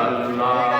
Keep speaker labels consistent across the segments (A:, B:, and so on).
A: Allah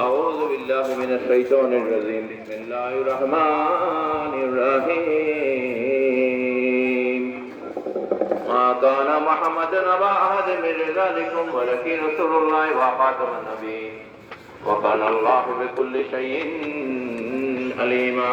A: أعوذ بالله من الشيطان الرجيم. بسم الله الرحمن الرحيم. ما كان محمد أبا أحد من رجالكم ولكن رسول الله وخاتم النبي. وكان الله بكل شيء عليما.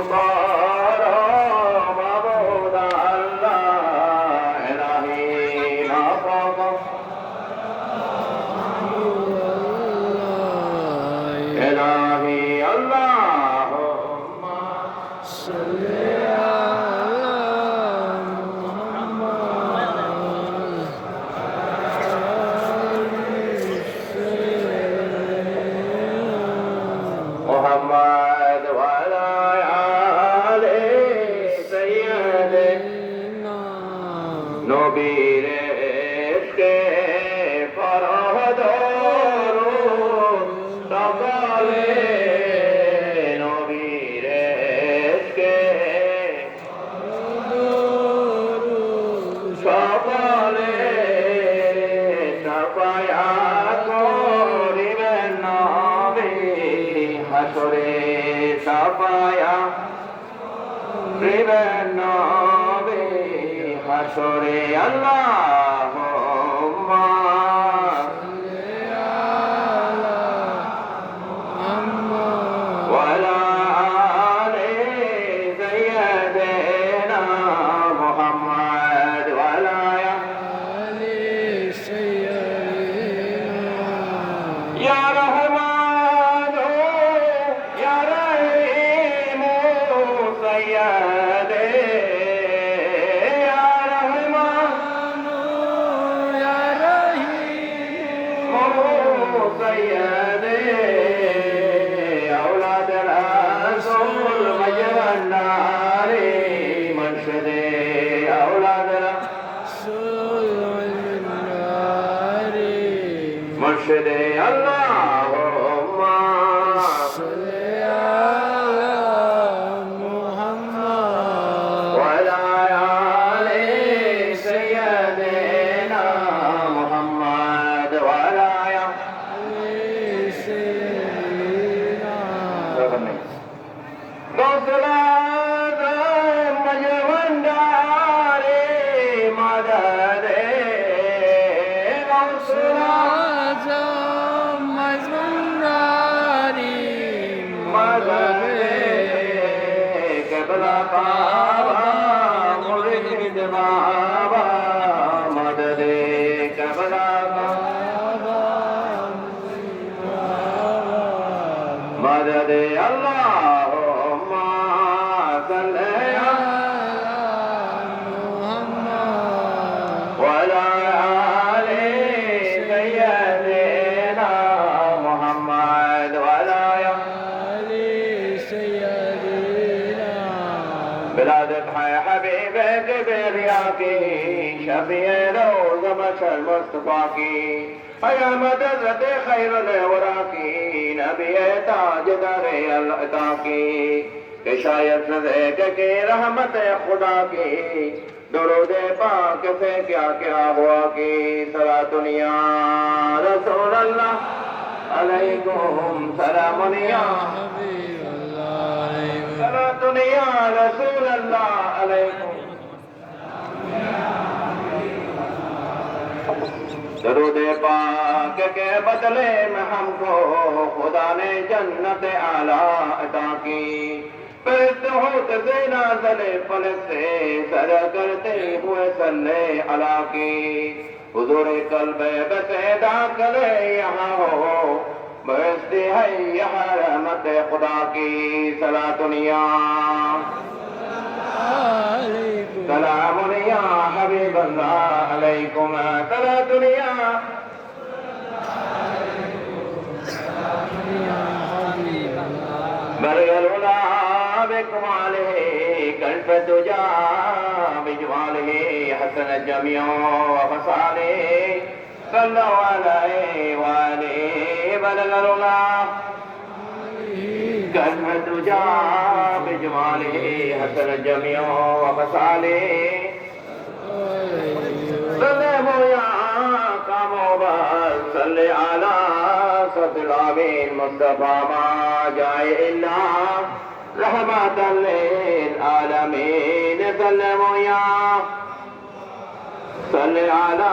A: الله নবীর সকালে নবীর সকালে সপায়া করিবেন নবী। হাসরে সপায়া করিবেন আসরে আল্লাহ। মুর্শিদে আল্লাহ। بلادت ہے حبیب کبریا کی، شفیع روز بشر مصطفیٰ کی۔ قیامت حضرت خیر الورا کی، نبی تاجدار العطا کی۔ کہ شاید صدق کی رحمت خدا کی، درود پاک سے کیا کیا ہوا کی۔ سلا دنیا رسول اللہ علیکم، سلام یا صلاة يا رسول الله عليكم درود پاک کے بدلے میں ہم کو خدا نے جنت اعلیٰ عطا کی۔ پرت ہوت سے نازل فلک سے سر کرتے ہوئے صلی علا کی۔ حضور قلب بسے داخل یہاں ہو۔ बसते है यहाँ रहमत खुदा की सला दुनिया सलाम दुनिया हबी बंदा अलैकुम सला दुनिया बरगरुना बेकमाल है कल्प तुजा बिजवाल है हसन जमियो फसाले सल्लल्लाहु अलैहि वाले بلغ الولا كلف الدجى بجماله حسن الجميع وفصاله. سلموا يا قاموا صل على صدر العظيم مصطفى ما جاء إلا رحمة للعالمين. سلموا يا صل على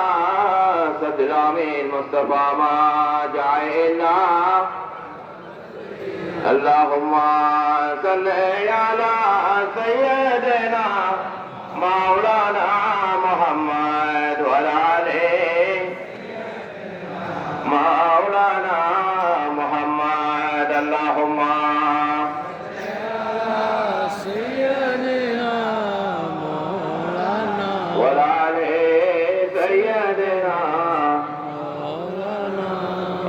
A: صدر العظيم مصطفى ما جاء إلا. اللهم صل على سيدنا مولانا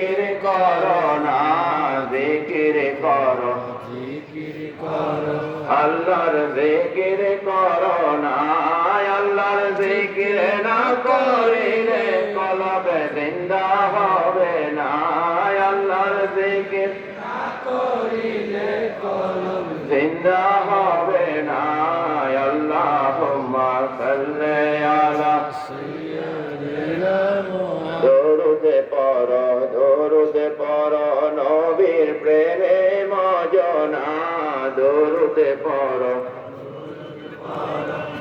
A: জিকির করো না জিকির করো। আল্লাহর জিকির করো না আল্লাহর জিকির না করিলে কলবে জিন্দা হবে না আল্লাহর জিকির না করিলে কলব জিন্দা হবে না। নবীর প্রেমে মজনা দরুদে পর।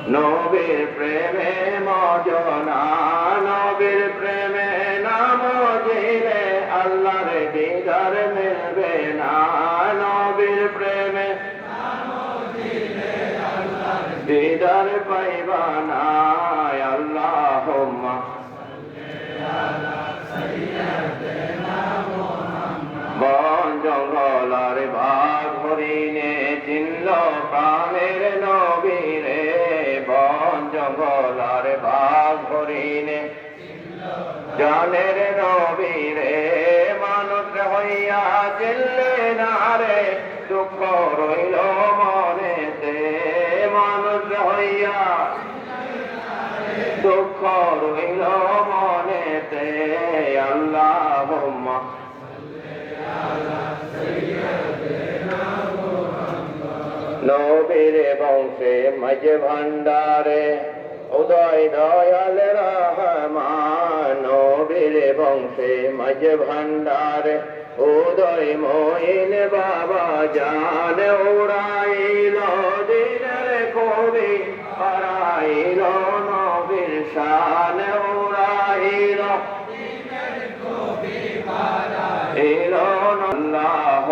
A: নবীর প্রেমে মজনা জঙ্গল আর বাঘ হরিণে চিনল প্রাণের নবীরে, বন জঙ্গল, আর বাঘ হরিণে, জানের নবীরে, মানুষ হইয়া চিল্লে না রে, দুঃখ রইল মনেতে, মানুষ হইয়া দুঃখ রইল মনেতে, আল্লাহ নবীর বংশে মজ ভান্ডারে উদয় দয়াল রহমান। নবীর বংশে মজ ভান্ডারে উদয় মইন বাবা জান। উড়াইল দিনের কবি, হারাইল নবীর শান। উড়াইল এলো আল্লাহ